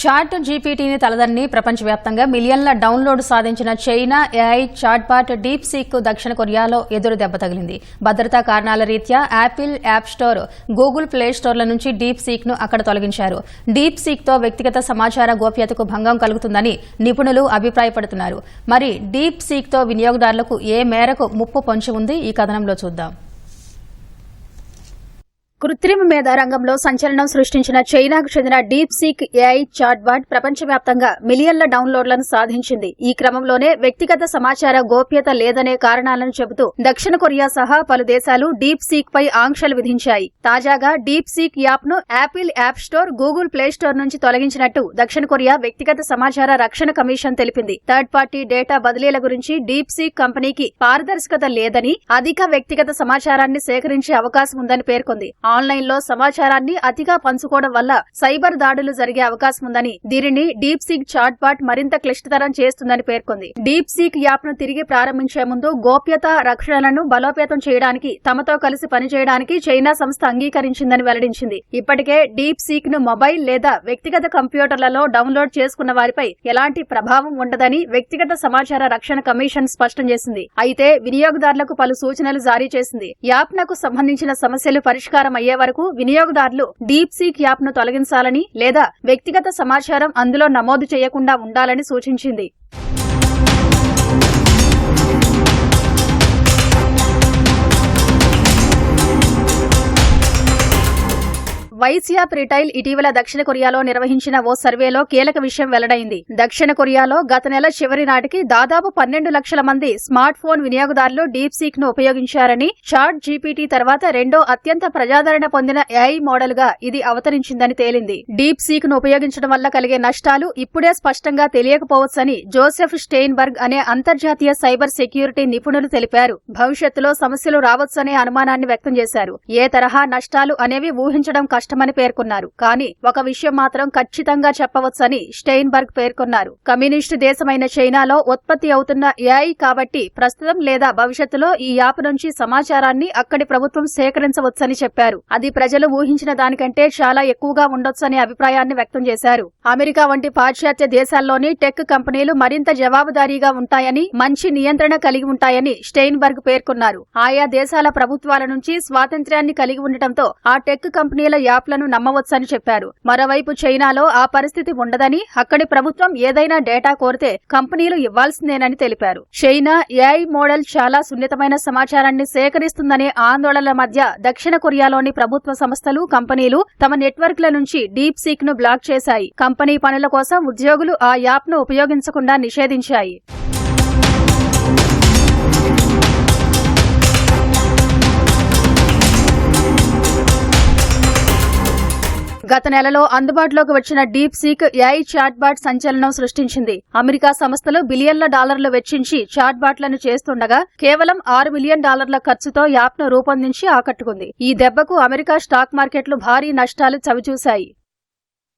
Chat జీపీటీని తలదన్ని ప్రపంచవ్యాప్తంగా మిలియన్ల download సాధించిన China AI chatbot DeepSeek దక్షిణ కొరియాలో ఎదురు దెబ్బ తగిలింది. భద్రతా కారణాల రీత్యా Apple App Store Google Play స్టోర్ల నుంచి డీప్ సీక్ను అక్కడ తొలగించారు. డీప్ సీక్తో వ్యక్తిగత సమాచార గోప్యతకు భంగం కలుగుతుందని నిపుణులు అభిప్రాయపడుతున్నారు. మరి డీప్ సీక్తో వినియోగదారులకు ఏ మేరకు ముప్పు పొంచి ఉంది? ఈ కథనంలో చూద్దాం. కృత్రిమ మేధ రంగంలో సంచలనం సృష్టించిన చైనాకు చెందిన డీప్ సీక్ ఏఐ చాట్బాట్ ప్రపంచవ్యాప్తంగా మిలియన్ల డౌన్లోడ్లను సాధించింది. ఈ క్రమంలోనే వ్యక్తిగత సమాచార గోప్యత లేదనే కారణాలను చెబుతూ దక్షిణ కొరియా సహా పలు దేశాలు డీప్ సీక్ పై ఆంక్షలు విధించాయి. తాజాగా డీప్ సీక్ యాప్ను Apple App Store Google Play Store నుంచి తొలగించినట్టు దక్షిణ కొరియా వ్యక్తిగత సమాచార రక్షణ కమిషన్ తెలిపింది. థర్డ్ పార్టీ డేటా బదిలీల గురించి డీప్ సీక్ కంపెనీకి పారదర్శకత లేదని అధిక వ్యక్తిగత సమాచారాన్ని సేకరించే అవకాశం ఉందని పేర్కొంది. ఆన్లైన్లో సమాచారాన్ని అతిగా పంచుకోవడం వల్ల సైబర్ దాడులు జరిగే అవకాశం ఉందని దీనిని డీప్ సీక్ చాట్ బాట్ మరింత క్లిష్టతరం చేస్తుందని పేర్కొంది. డీప్ సీక్ యాప్ను తిరిగి ప్రారంభించే ముందు గోప్యత రక్షణలను బలోపేతం చేయడానికి తమతో కలిసి పనిచేయడానికి చైనా సంస్థ అంగీకరించిందని వెల్లడించింది. ఇప్పటికే డీప్ సీక్ను మొబైల్ లేదా వ్యక్తిగత కంప్యూటర్లలో డౌన్లోడ్ చేసుకున్న వారిపై ఎలాంటి ప్రభావం ఉండదని వ్యక్తిగత సమాచార రక్షణ కమిషన్ స్పష్టం చేసింది. అయితే వినియోగదారులకు పలు సూచనలు జారీ చేసింది. యాప్ నకు సంబంధించిన సమస్యలు పరిష్కారం అయ్యే వరకు వినియోగదారులు డీప్ సీక్ యాప్ను తొలగించాలని లేదా వ్యక్తిగత సమాచారం అందులో నమోదు చేయకుండా ఉండాలని సూచించింది. వైసియాప్ రిటైల్ ఇటీవల దక్షిణ కొరియాలో నిర్వహించిన ఓ సర్వేలో కీలక విషయం వెల్లడైంది. దక్షిణ కొరియాలో గత నెల చివరి నాటికి దాదాపు పన్నెండు లక్షల మంది స్మార్ట్ ఫోన్ వినియోగదారులు డీప్ సీక్ను ఉపయోగించారని చాట్ జీపీటీ తర్వాత రెండో అత్యంత ప్రజాదరణ పొందిన ఏఐ మోడల్గా ఇది అవతరించిందని తేలింది. డీప్ సీక్ను ఉపయోగించడం వల్ల కలిగే నష్టాలు ఇప్పుడే స్పష్టంగా తెలియకపోవచ్చని జోసెఫ్ స్టెయిన్బర్గ్ అనే అంతర్జాతీయ సైబర్ సెక్యూరిటీ నిపుణులు తెలిపారు. భవిష్యత్తులో సమస్యలు రావచ్చనే అనుమానాన్ని వ్యక్తం చేశారు. ఏ తరహా నష్టాలు అనేవి ఊహించడం కష్టం కష్టమని పేర్కొన్నారు. కానీ ఒక విషయం మాత్రం ఖచ్చితంగా చెప్పవచ్చని స్టెయిన్బర్గ్ పేర్కొన్నారు. కమ్యూనిస్టు దేశమైన చైనాలో ఉత్పత్తి అవుతున్న ఏఐ కాబట్టి ప్రస్తుతం లేదా భవిష్యత్తులో ఈ యాప్ నుంచి సమాచారాన్ని అక్కడి ప్రభుత్వం సేకరించవచ్చని చెప్పారు. అది ప్రజలు ఊహించిన దానికంటే చాలా ఎక్కువగా ఉండొచ్చనే అభిప్రాయాన్ని వ్యక్తం చేశారు. అమెరికా వంటి పాశ్చాత్య దేశాల్లోని టెక్ కంపెనీలు మరింత జవాబుదారీగా ఉంటాయని మంచి నియంత్రణ కలిగి ఉంటాయని స్టెయిన్బర్గ్ పేర్కొన్నారు. ఆయా దేశాల ప్రభుత్వాల నుంచి స్వాతంత్ర్యాన్ని కలిగి ఉండటంతో ఆ టెక్ కంపెనీల యాప్లను నమ్మవచ్చని చెప్పారు. మరోవైపు చైనాలో ఆ పరిస్థితి ఉండదని అక్కడి ప్రభుత్వం ఏదైనా డేటా కోరితే కంపెనీలు ఇవ్వాల్సిందేనని తెలిపారు. చైనా ఏఐ మోడల్ చాలా సున్నితమైన సమాచారాన్ని సేకరిస్తుందనే ఆందోళనల మధ్య దక్షిణ కొరియాలోని ప్రభుత్వ సంస్థలు కంపెనీలు తమ నెట్వర్క్ల నుంచి డీప్ సీక్ను బ్లాక్ చేశాయి. కంపెనీ పనుల కోసం ఉద్యోగులు ఆ యాప్ను ఉపయోగించకుండా నిషేధించాయి. గత నెలలో అందుబాటులోకి వచ్చిన డీప్ సీక్ ఏఐ చాట్బాట్ సంచలనం సృష్టించింది. అమెరికా సంస్థలు బిలియన్ల డాలర్లు వెచ్చించి చాట్బాట్లను చేస్తుండగా కేవలం ఆరు మిలియన్ డాలర్ల ఖర్చుతో యాప్ను రూపొందించి ఆకట్టుకుంది. ఈ దెబ్బకు అమెరికా స్టాక్ మార్కెట్లు భారీ నష్టాలు చవిచూశాయి.